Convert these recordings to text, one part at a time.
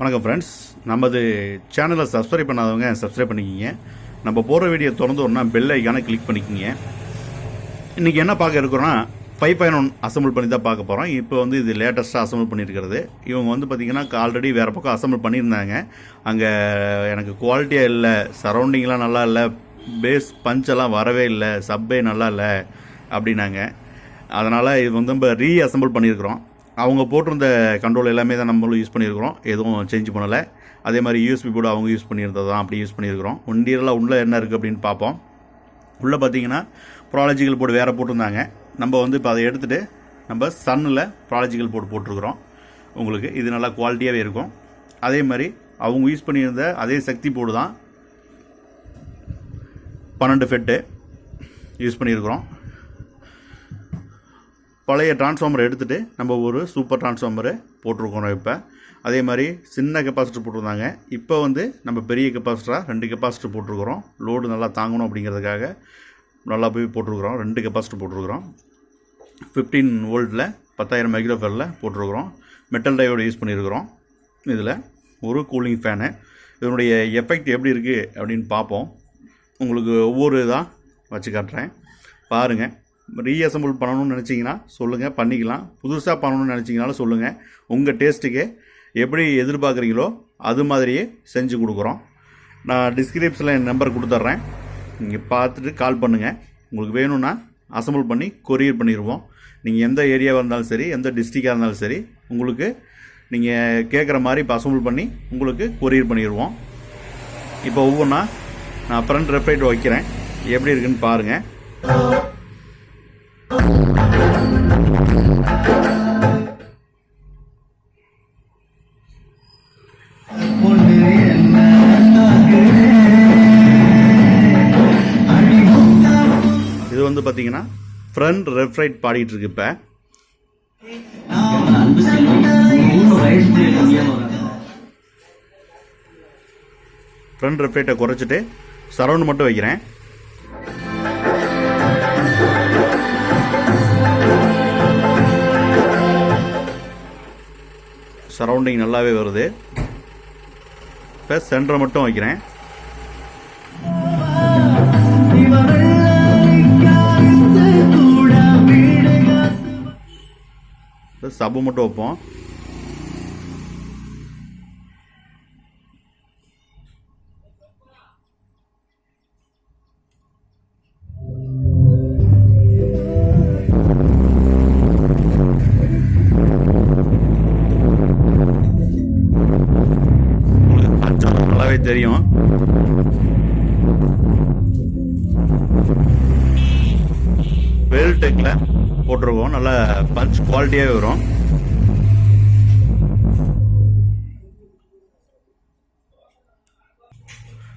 வணக்கம் ஃப்ரெண்ட்ஸ் நமது சேனலை சப்ஸ்கிரைப் பண்ணாதவங்க சப்ஸ்கிரைப் பண்ணிக்கிங்க. நம்ம போகிற வீடியோ திறந்து பெல் ஐக்கான கிளிக் பண்ணிக்கிங்க. இன்றைக்கி என்ன பார்க்க இருக்கிறோன்னா ஃபைவ் பாயிண்ட் ஒன் அசம்பிள் பண்ணி தான் பார்க்க போகிறோம் இப்போ வந்து இது லேட்டஸ்ட்டாக அசம்பிள் பண்ணியிருக்கிறது. இவங்க வந்து பார்த்திங்கன்னா ஆல்ரெடி வேறு பக்கம் அசம்பிள் பண்ணியிருந்தாங்க. அங்கே எனக்கு குவாலிட்டியாக இல்லை சரௌண்டிங்லாம் நல்லா இல்லை பேஸ் பஞ்செல்லாம் வரவே இல்லை சப்பே நல்லா இல்லை அப்படின்னாங்க. அதனால் இது வந்து நம்ம ரீ அசம்பிள் பண்ணியிருக்கிறோம். அவங்க போட்டிருந்த கண்ட்ரோல் எல்லாமே தான் நம்மளும் யூஸ் பண்ணியிருக்கிறோம். எதுவும் சேஞ்ச் பண்ணலை. அதே மாதிரி யூஎஸ்பி போர்டு அவங்க யூஸ் பண்ணியிருந்தது தான் அப்படி யூஸ் பண்ணியிருக்கிறோம். ஒண்டியரில் உள்ளே என்ன இருக்குது அப்படின்னு பார்ப்போம். உள்ளே பார்த்தீங்கன்னா ப்ராலஜிக்கல் போர்டு வேறு போட்டிருந்தாங்க. நம்ம வந்து இப்போ அதை எடுத்துகிட்டு நம்ம சன்னில் ப்ராலஜிக்கல் போர்டு போட்டிருக்கிறோம். உங்களுக்கு இது நல்லா குவாலிட்டியாகவே இருக்கும். அதே மாதிரி அவங்க யூஸ் பண்ணியிருந்த அதே சக்தி போர்டு தான் பன்னெண்டு ஃபெட்டு யூஸ் பண்ணியிருக்கிறோம். பழைய டிரான்ஸ்ஃபார்மர் எடுத்துகிட்டு நம்ம ஒரு சூப்பர் டிரான்ஸ்ஃபார்மரு போட்டிருக்கோம் இப்போ. அதே மாதிரி சின்ன கெப்பாசிட்டர் போட்டிருந்தாங்க. இப்போ வந்து நம்ம பெரிய கெப்பாசிட்டராக ரெண்டு கெப்பாசிட்டர் போட்டிருக்கிறோம். லோடு நல்லா தாங்கணும் அப்படிங்கிறதுக்காக நல்லா போய் போட்டிருக்கிறோம். ரெண்டு கெப்பாசிட்டர் போட்டிருக்கிறோம். ஃபிஃப்டீன் வோல்ட்டில் பத்தாயிரம் மைக்ரோஃபேரில் போட்டிருக்கிறோம். மெட்டல் டயோடு யூஸ் பண்ணியிருக்கிறோம். இதில் ஒரு கூலிங் ஃபேனு இதனுடைய எஃபெக்ட் எப்படி இருக்குது அப்படின்னு பார்ப்போம். உங்களுக்கு ஒவ்வொரு இதாக வச்சு காட்டுறேன். பாருங்கள் ரீஅசம்பிள் பண்ணணும்னு நினச்சிங்கன்னா சொல்லுங்கள் பண்ணிக்கலாம். புதுசாக பண்ணணும்னு நினச்சிங்கனாலும் சொல்லுங்கள் உங்கள் டேஸ்ட்டுக்கு எப்படி எதிர்பார்க்குறீங்களோ அது மாதிரியே செஞ்சு கொடுக்குறோம். நான் டிஸ்கிரிப்ஷனில் என் நம்பர் கொடுத்துட்றேன். நீங்கள் பார்த்துட்டு கால் பண்ணுங்கள் உங்களுக்கு வேணும்னா அசம்பிள் பண்ணி கொரியர் பண்ணிடுவோம் நீங்கள் எந்த ஏரியாவாக இருந்தாலும் சரி எந்த டிஸ்ட்ரிக்டாக இருந்தாலும் சரி உங்களுக்கு நீங்கள் கேட்குற மாதிரி இப்போ அசம்பிள் பண்ணி உங்களுக்கு கொரியர் பண்ணிடுவோம் இப்போ ஒவ்வொன்றா நான் ஃப்ரண்ட் ரெஃப்ரைட் வைக்கிறேன். எப்படி இருக்குன்னு பாருங்கள் இது வந்து பார்த்தீங்கன்னா ஃப்ரண்ட் ரெஃப்ரைட் பாடிட்டு இருக்கு இப்போ. ஃப்ரண்ட் செல்வி ரைட்டை குறைச்சிட்டு சரவுண்ட் மட்டும் வைக்கிறேன். சரௌண்டிங் நல்லாவே வருது. இப்போ சென்டரை மட்டும் வைக்கிறேன். சப்பு மட்டும் வைப்போம். நல்லாவே தெரியும். வேல்டெக்கில் போட்டிருக்கோம். நல்ல பஞ்ச் குவாலிட்டியாகவே வரும்.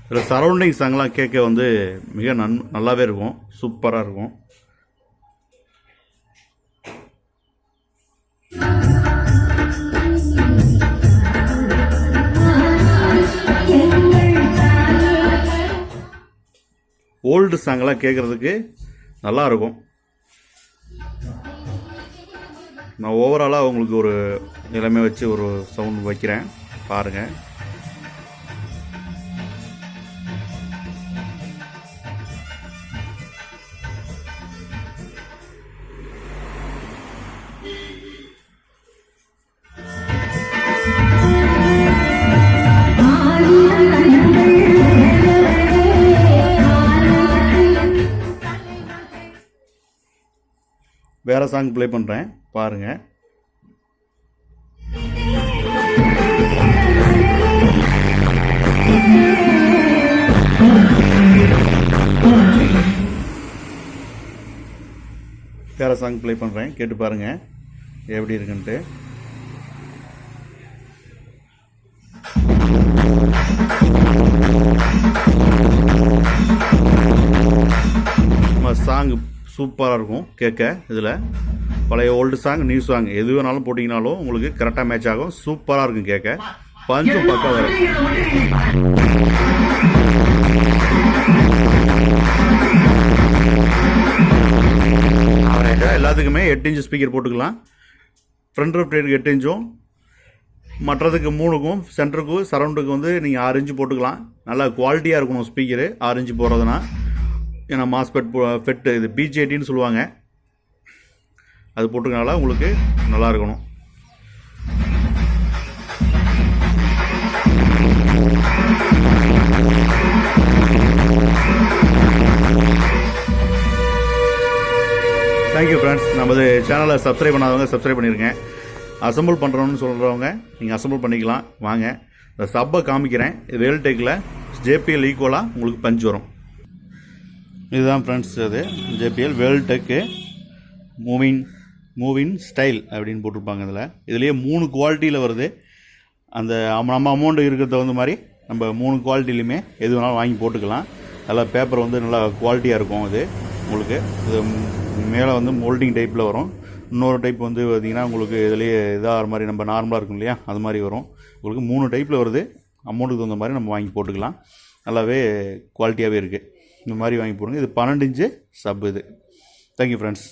இதில் சரௌண்டிங் சாங்லாம் கேட்க வந்து மிக நன் நல்லாவே இருக்கும். சூப்பராக இருக்கும். ஓல்டு சாங்கெலாம் கேட்குறதுக்கு நல்லா இருக்கும். நான் ஓவராலாக உங்களுக்கு ஒரு நிலைமை வச்சு ஒரு சவுண்ட் வைக்கிறேன். பாருங்கள் சாங் ப்ளே பண்ணுறேன் பாருங்கள் வேறு சாங் ப்ளே பண்ணுறேன் கேட்டு பாருங்கள் எப்படி இருக்குன்ட்டு. சாங் சூப்பராக இருக்கும் கேட்க இதில். பழைய ஓல்டு சாங் நியூ சாங் எது வேணாலும் போட்டிங்கனாலும் உங்களுக்கு கரெக்டாக மேட்ச் ஆகும். சூப்பராக இருக்கும் கேட்க. பஞ்சும் பக்கம் வரும் எல்லாத்துக்குமே எட்டு இன்ச்சு ஸ்பீக்கர் போட்டுக்கலாம். ஃப்ரண்ட் லெஃப்ட் எட்டு இன்ச்சும் மற்றதுக்கு மூணுக்கும் சென்டருக்கும் சரௌண்டுக்கு வந்து நீங்கள் ஆறு இன்ச்சு போட்டுக்கலாம். நல்லா குவாலிட்டியாக இருக்கணும் ஸ்பீக்கரு ஆறு இன்ச்சு போடுறதுனா ஏன்னா மாஸ்பெட் ஃபெட்டு இது பிஜேடின்னு சொல்லுவாங்க. அது போட்டுக்கனால உங்களுக்கு நல்லா இருக்கணும். தேங்க்யூ ஃப்ரெண்ட்ஸ் நமது சேனலை சப்ஸ்கிரைப் பண்ணாதவங்க சப்ஸ்கிரைப் பண்ணிருங்க. அசம்பிள் பண்ணுறோன்னு சொல்கிறவங்க நீங்கள் அசம்பிள் பண்ணிக்கலாம். வாங்க. இந்த சப்பை காமிக்கிறேன். இது வேல்டெக்கில் ஜேபிஎல் ஈக்குவலாக உங்களுக்கு பஞ்ச் வரும். இதுதான் ஃப்ரெண்ட்ஸ் அது. ஜேபிஎல் வேர்ல்டெக்கு மூவிங் மூவிங் ஸ்டைல் அப்படின்னு போட்டிருப்பாங்க இதில். இதுலேயே மூணு குவாலிட்டியில் வருது. அந்த நம்ம அமௌண்ட்டு அமௌண்ட் இருக்கிற தகுந்த மாதிரி நம்ம மூணு குவாலிட்டிலையுமே எது வேணாலும் வாங்கி போட்டுக்கலாம். நல்லா பேப்பர் வந்து நல்லா குவாலிட்டியாக இருக்கும் இது உங்களுக்கு இது மேலே வந்து மோல்டிங் டைப்பில் வரும். இன்னொரு டைப் வந்து பார்த்திங்கன்னா உங்களுக்கு இதுலேயே இதாகிற மாதிரி நம்ம நார்மலாக இருக்கும் இல்லையா? அது மாதிரி வரும். உங்களுக்கு மூணு டைப்பில் வருது. அமௌண்ட்டுக்கு தகுந்த மாதிரி நம்ம வாங்கி போட்டுக்கலாம். நல்லாவே குவாலிட்டியாகவே இருக்குது இந்த மாதிரி வாங்கி போடுங்க. இது பன்னெண்டு இன்ச்சு சப் இது. Thank you friends